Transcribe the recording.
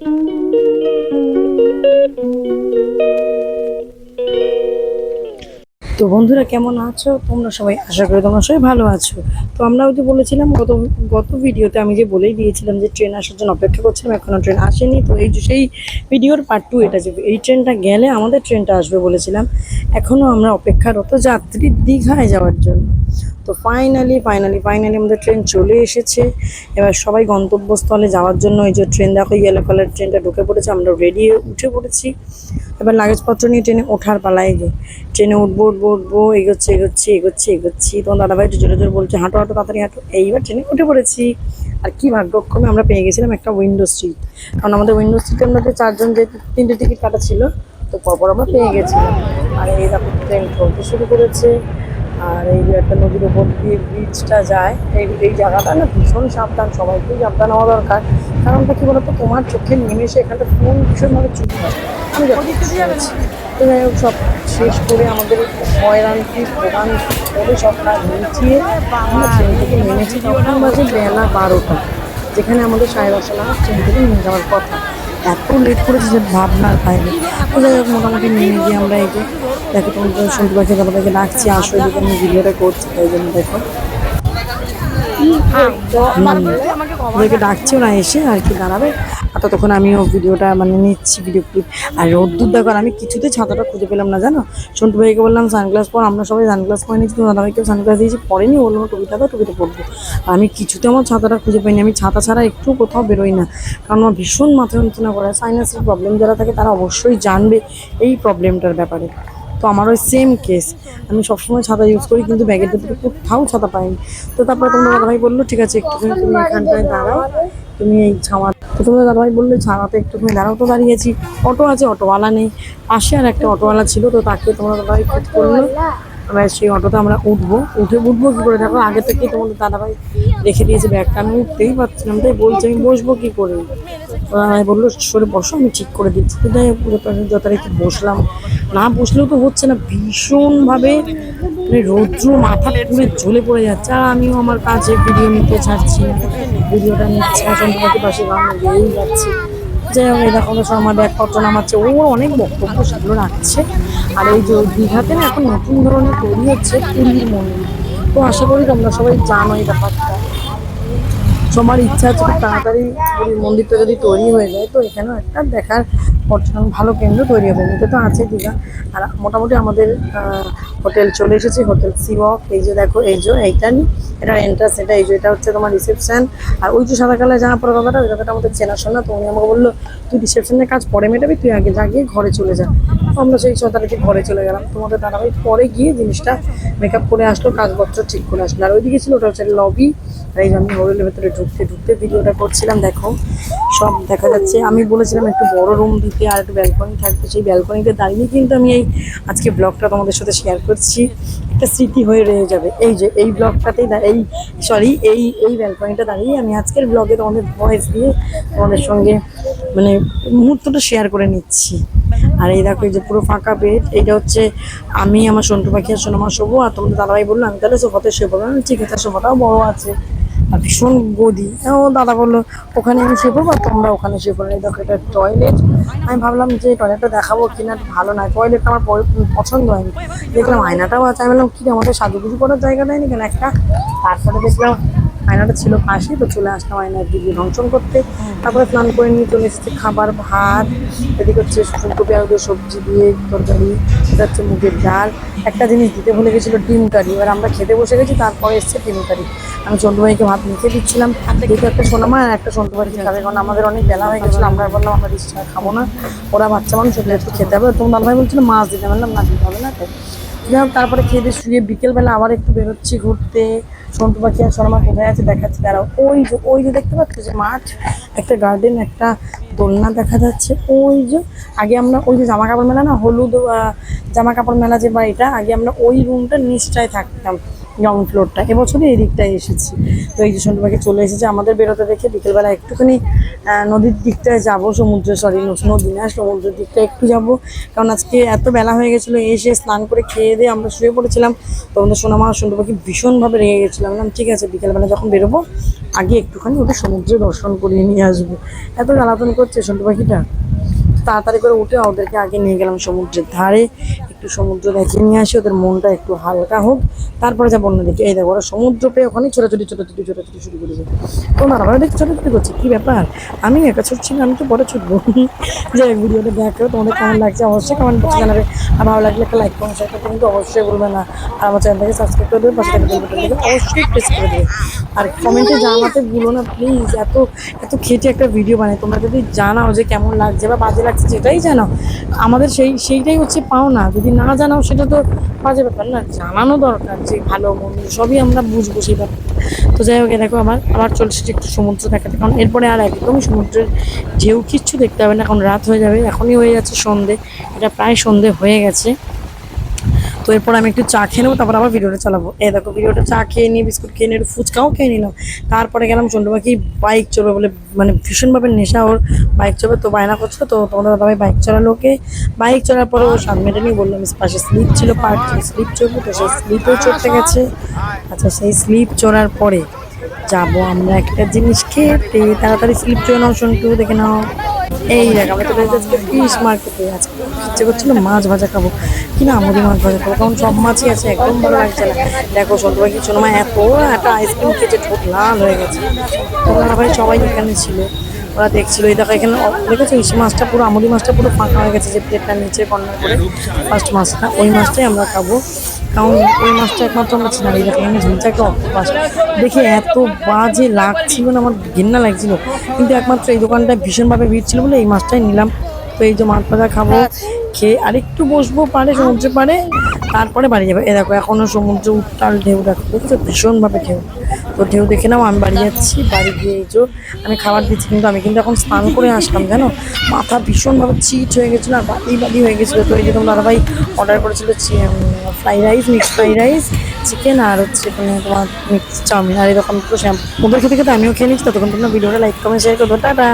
তো বন্ধুরা, কেমন আছো? তোমরা সবাই আশা করি তোমরা সবাই ভালো আছো। তো আমরা ওই যে বলেছিলাম, গত গত ভিডিওতে আমি যে বলেই দিয়েছিলাম যে ট্রেন আসার জন্য অপেক্ষা করছিলাম এখনও ট্রেন আসেনি। তো এই যে সেই ভিডিওর পার্ট টু এটা যে এই ট্রেনটা গেলে আমাদের ট্রেনটা আসবে বলেছিলাম। এখনও আমরা অপেক্ষারত যাত্রী দীঘায় যাওয়ার জন্য। তো ফাইনালি ফাইনালি ফাইনালি আমাদের ট্রেন চলে এসেছে। এবার সবাই গন্তব্যস্থলে যাওয়ার জন্য এই যে ট্রেন দেখো ইয়েলো কালার ট্রেনটা ঢুকে পড়েছে, আমরা রেডি উঠে পড়েছি। এবার লাগেজপত্র নিয়ে ট্রেনে ওঠার পালায় যে। ট্রেনে উঠবো উঠবো উঠবো, এগোচ্ছে, এগোচ্ছি এগোচ্ছি এগোচ্ছি। তোমার দাদাভাই একটু জোরে জোরে বলছে, হাঁটো হাঁটো, তাড়াতাড়ি হাঁটো। এইবার ট্রেনে উঠে পড়েছি। আর কি ভাগ্যক্রমে আমরা পেয়ে গেছিলাম একটা উইন্ডো সিট কারণ আমাদের উইন্ডো সিটের মধ্যে চারজন যে তিনটে টিকিট কাটা ছিল, তো পরপর আমরা পেয়ে গেছিলাম। আর এই দেখো ট্রেন চলতে শুরু করেছে। আর এই যে একটা নদীর উপর দিয়ে ব্রিজটা যায় এই এই জায়গাটা না ভীষণ সাবধান সবাইকেই সাবধান হওয়া দরকার। কারণটা কি বলতো? তোমার চোখের নিমেষে এখানটা ফোন ভীষণভাবে চুরি হয় আমি তো যাই হোক সব শেষ করে আমাদের হয়রানটি প্রধান করে সব কাজ মিটিয়ে আমরা ট্রেন থেকে নেমেছি তখন বাজে বেলা বারোটা যেখানে আমাদের সাড়ে দশটা নাগাদ ট্রেন থেকে নিয়ে যাওয়ার কথা। এত লেট করেছে যে ভাবনার বাইরে তো যাই হোক মোটামুটি নেমে গিয়ে আমরা এই যে দেখো তোমাদের সন্টু পাখি দাদাকে ডাকছি আসো এদিকে আমি ভিডিওটা করছি তাই জন্য দেখো। ওদেরকে ডাকছে ওরা এসে আর কি দাঁড়াবে। আর ততক্ষণ আমিও ভিডিওটা মানে নিচ্ছি ভিডিও ক্লিপ আর রোদ্দুর দেখো আমি কিছুতে ছাতাটা খুঁজে পেলাম না জানো? সন্টু ভাইকে বললাম সানগ্লাস পর আমরা সবাই সানগ্লাস পরে নিচ্ছি তো দাদাভাইকেও সানগ্লাস দিয়েছি পরেনি বললাম টুপিটা দাও টুপিটা পরবো। আর আমি কিছুতে আমার ছাতাটা খুঁজে পাইনি আমি ছাতা ছাড়া একটু কোথাও বেরোই না। কারণ আমার ভীষণ মাথা যন্ত্রণা করে সাইনাসের প্রবলেম যারা থাকে তারা অবশ্যই জানবে এই প্রবলেমটার ব্যাপারে। তো আমার ওই সেম কেস আমি সবসময় ছাতা ইউজ করি, কিন্তু ব্যাগের ভেতরে কোথাও ছাতা পাইনি। তো তারপরে তোমার দাদাভাই বলল, ঠিক আছে, একটুখানি তুমি এখানটায় দাঁড়াও। তুমি এই ছাওয়া তো তোমার দাদাভাই বলল, ছাওয়াতে একটুখানি দাঁড়াও তো, দাঁড়িয়েছি। অটো আছে, অটোওয়ালা নেই। পাশে আর একটা অটোওয়ালা ছিল, তো তাকে তোমার দাদাভাই ফিট করল। এবার সেই অটোতে আমরা উঠবো। উঠে উঠবো কি করে? দেখো, আগে থেকে তোমাদের দাদাভাই রেখে দিয়েছে ব্যাগটা। আমি উঠতেই পারছিলাম তাই বলছি আমি বসবো কী করে? দাদাভাই বলল সরে বসো, আমি ঠিক করে দিচ্ছি। তো যাই হোক যথারীতি বসলাম। না বসলেও তো হচ্ছে না, ভীষণভাবে মানে রৌদ্র, মাথা পুরো জ্বলে পড়ে যাচ্ছে। আর আমিও আমার কাজে ভিডিও নিতে ছাড়ছি ভিডিওটা নিচ্ছে সন্ধ্যে পাখি পাশে গান গেয়েই যাচ্ছি। সব আমার ব্যাগপত্র নামাচ্ছে। ও অনেক বক্তব্য সেগুলো রাখছে। আর এই যে দীঘাতে না এখন নতুন ধরনের তৈরি হচ্ছে পুরীর মন্দির। তো আশা করি তোমরা সবাই জানো এই ব্যাপারটা। সবার ইচ্ছা আছে তাড়াতাড়ি পুরীর মন্দিরটা যদি তৈরি হয়ে যায়, তো এখানেও একটা দেখার পর্যটন, ভালো কেন্দ্র তৈরি হবে। এটা তো আছে দীঘা। আর মোটামুটি আমাদের হোটেল চলে এসেছে, হোটেল সিওয়াক এই যে দেখো, এই যে এইটা নি এটা এন্ট্রান্স এটা এই যে, এটা হচ্ছে তোমার রিসেপশন আর ওই যে সাদা কালার জামা পরা কথাটা ওই কথাটা আমাদের চেনাশোনা তো উনি আমাকে বলল, তুই রিসেপশনের কাজ পরে মেটাবি, তুই আগে যা গিয়ে ঘরে চলে যা। আমরা সেই ছতারিখে ঘরে চলে গেলাম। তোমাদের দাদাভাই পরে গিয়ে জিনিসটা মেকআপ করে আসলো, কাজপত্র ঠিক করে আসলো। আর ওইদিকে ছিল ওটা হচ্ছে লবি এই আমি হোটেলের ভেতরে ঢুকতে ঢুকতে ভিডিওটা করছিলাম দেখো সব দেখা যাচ্ছে। আমি বলেছিলাম একটু বড় রুম দিতে আর একটু ব্যালকনি থাকতে সেই ব্যালকনিতে দাঁড়িয়ে কিন্তু আমি এই আজকে ব্লগটা তোমাদের সাথে শেয়ার করছি। একটা স্মৃতি হয়ে রয়ে যাবে। এই যে এই ব্লগটাতেই এই সরি এই এই ব্যালকনিটা দাঁড়িয়ে আমি আজকের ব্লগে তোমাদের ভয়েস দিয়ে তোমাদের সঙ্গে মানে মুহূর্তটা শেয়ার করে নিচ্ছি। আর এই দেখো এই যে পুরো ফাঁকা বেড এইটা হচ্ছে আমি আমার সন্টু পাখি আর সোনামা শোবো। আর তোমাদের দাদাভাই বলল আমি তাহলে সোফাতে শুয়ে পড়ব। আমি, ঠিক আছে সোফাটাও বড় আছে। আর ভীষণ গদি ও দাদা বলল, ওখানে আমি শুয়ে পড়ব তোমরা ওখানে শুয়ে না? দেখো, এটা টয়লেট আমি ভাবলাম যে টয়লেটটা দেখাবো কিনা ভালো না। টয়লেটটা আমার পছন্দ হয়নি। দেখলাম আয়নাটাও আছে। আমি বললাম, কি আমাদের সাজুগুজু করার জায়গা দেয়নি কেন? একটা? তারপরে দেখলাম আয়নাটা ছিল পাশে, তো চলে আসলাম আয়নার দিকে ঢংসন করতে। তারপরে স্নান করে নিয়ে চলে এসেছি, খাবার, ভাত, এদিকে হচ্ছে ফুলকপি আলু সবজি দিয়ে তরকারি, এটা হচ্ছে মুগের ডাল। একটা জিনিস দিতে ভুলে গেছিল, ডিম কারি। এবার আমরা খেতে বসে গেছি, তারপরে এসছে ডিম কারি। আমি চন্টু ভাইকে ভাত মেখে দিচ্ছিলাম। দেখে একটা সোনামা আর একটা চন্টু ভাইকে খাবে কারণ আমাদের অনেক বেলা হয়ে গেছিল, আমরা বললাম, আমরা রিক্সা খাব না। ওরা বাচ্চা মানুষ, ওদের একটু খেতে হবে। তোমার দাদা ভাই বলছিল, মাছ দিতে বললাম না দিতে হবে না। তো তারপরে খেয়ে দিয়ে শুয়ে বিকেলবেলা আবার একটু বেরোচ্ছি ঘুরতে। সন্টু পাখি আর সোনামা কোথায় আছে দেখাচ্ছে, দাঁড়াও। ওই যে ওই যে দেখতে পাচ্ছ যে মাঠ, একটা গার্ডেন একটা দোলনা দেখা যাচ্ছে। ওই যে, আগে আমরা ওই যে জামা কাপড় মেলা না, হলুদ জামা কাপড় মেলা যে বা এটা, আগে আমরা ওই রুমটা নিচটায় থাকতাম। গ্রাউন্ড ফ্লোরটা এবছরই এই দিকটায় এসেছি। তো এই যে সন্ধ্যে পাখি চলে এসেছে আমাদের বেরোতে দেখে বিকেলবেলা একটুখানি নদীর দিকটায় যাব, সমুদ্র সরি নদী না সমুদ্রের দিকটা একটু যাব। কারণ আজকে এত বেলা হয়ে গেছিল, এসে স্নান করে খেয়ে দিয়ে আমরা শুয়ে পড়েছিলাম। তো আমাদের সোনামা পাখি ভীষণভাবে রেগে গেছিলাম ঠিক আছে, বিকেলবেলা যখন বেরোবো, আগে একটুখানি ওদের সমুদ্রে দর্শন করিয়ে নিয়ে আসব। এত জ্বালাতন করছে সন্ধ্যে পাখিটা তাড়াতাড়ি করে উঠে ওদেরকে আগে নিয়ে গেলাম সমুদ্রের ধারে। একটু সমুদ্র দেখে নিয়ে আসি, ওদের মনটা একটু হালকা হোক। তারপরে যাব অন্যদিকে। এই দেখো, ওরা সমুদ্র পেয়ে ওখানেই ছোটাছুটি ছোটাছুটি ছোটাছুটি শুরু করেছে তো মারা দেখে ছোটাছুটি করছে, কী ব্যাপার? আমি একা ছুটছি না, আমি তো পরে ছুটবো। যে ভিডিওটা দেখো তোমাদের কেমন লাগছে? অবশ্যই কমেন্ট বক্সে জানাবে। আর ভালো লাগলে একটা লাইক কমেন্ট শেয়ার করতে কিন্তু অবশ্যই বলবে না। আর আমার চ্যানেলটাকে সাবস্ক্রাইব করে দেবে, পাশে থাকা অবশ্যই প্রেস করে দেবে। আর কমেন্টে জানাতে ভুলো না প্লিজ এত এত খেটে একটা ভিডিও বানাই। তোমরা যদি জানাও যে কেমন লাগছে বা বাজে লাগছে সেটাই জানাও, আমাদের সেই, সেইটাই হচ্ছে পাও না যদি না জানাও, সেটা তো বাজে ব্যাপার না। জানানো দরকার যে ভালো মন্দ, সবই আমরা বুঝব সেই ব্যাপারটা। তো যাই হোক দেখো আমার আবার চলছে একটু সমুদ্র দেখাতে কারণ এরপরে আর একদমই সমুদ্রের ঢেউ কিচ্ছু দেখতে হবে না, এখন রাত হয়ে যাবে। এখনই হয়ে যাচ্ছে সন্ধে। এটা প্রায় সন্ধে হয়ে গেছে। এরপর আমি একটু চা খেয়ে নেব, তারপর আবার ভিডিওটা চালাবো। এই দেখো, ভিডিওটা চা খেয়ে নিয়ে বিস্কুট খেয়ে নিয়ে ফুচকাও খেয়ে নিলাম। তারপরে গেলাম চন্ডু পাখি বাইক চলবে বলে মানে ভীষণভাবে নেশা ওর। বাইক চলবে তো বায়না করছিল, তো তোমাদের দাদাভাই বাইক চালালো ওকে। বাইক চলার পরে ও সাত মিনিটে নিয়ে বললাম পাশে স্লিপ ছিল পার্ক স্লিপ চলবে তো সেই স্লিপেও চড়তে গেছে। আচ্ছা সেই স্লিপ চড়ার পরে যাব আমরা একটা জিনিস খেতে। তাড়াতাড়ি স্লিপ চড়ে নাও, সন্টু, দেখে নাও। এই জায়গা আমরা চলে আজকে ফিশ মার্কেটে আজকে ইচ্ছে করছিল মাছ ভাজা খাব। কি না আমাদের মাছ ভাজা খাব? কারণ সব মাছই আছে, একদম ভালো লাগছে না। দেখো ভাই কিছু না এত একটা আইসক্রিম খেতে ঠোঁট লাল হয়ে গেছে। ওরা ভাই সবাই এখানে ছিল। ওরা দেখছিল, এই দেখো এখানে, দেখেছ ইসে মাছটা পুরো আমুদি মাছটা পুরো ফাঁকা হয়ে গেছে, যে প্লেটটা নিচে কর্নার করে ফার্স্ট মাছটা। ওই মাছটাই আমরা খাব। কারণ ওই মাছটা একমাত্র আমরা ছিলাম এই দেখো, এখানে অক্টোপাস দেখে এত বাজে লাগছিল না, আমার ঘেন্না লাগছিল। কিন্তু একমাত্র এই দোকানটায় ভীষণভাবে ভিড় ছিল বলে এই মাছটাই নিলাম। তো এই যে মাছ ভাজা খাব, খেয়ে আরেকটু বসবো, পারে, সমুদ্রে পারে, তারপরে বাড়ি যাবে। এ দেখো, এখনও সমুদ্র উত্তাল ঢেউ দেখো, দেখছ? ভীষণভাবে ঢেউ। তো ঢেউ দেখে নাও, আমি বাড়ি যাচ্ছি, বাড়ি গিয়ে এই যে আমি খাবার দিচ্ছি, কিন্তু আমি কিন্তু এখন স্নান করে আসলাম, জানো? মাথা ভীষণভাবে চিট হয়ে গেছিল আর বাদি বাদি হয়ে গেছিল। তো এই যে তোমার ভাই অর্ডার করেছিল fried rice mixed fried rice chicken আর হচ্ছে মানে তোমার মিক্স চাউমিন। আর এরকম তো শ্যাম্পু ওদের খেতে খেতে আমিও খেয়ে নিচ্ছি, ততক্ষণ তোমরা ভিডিওটা লাইক কমেন্ট শেয়ার করব টাটা!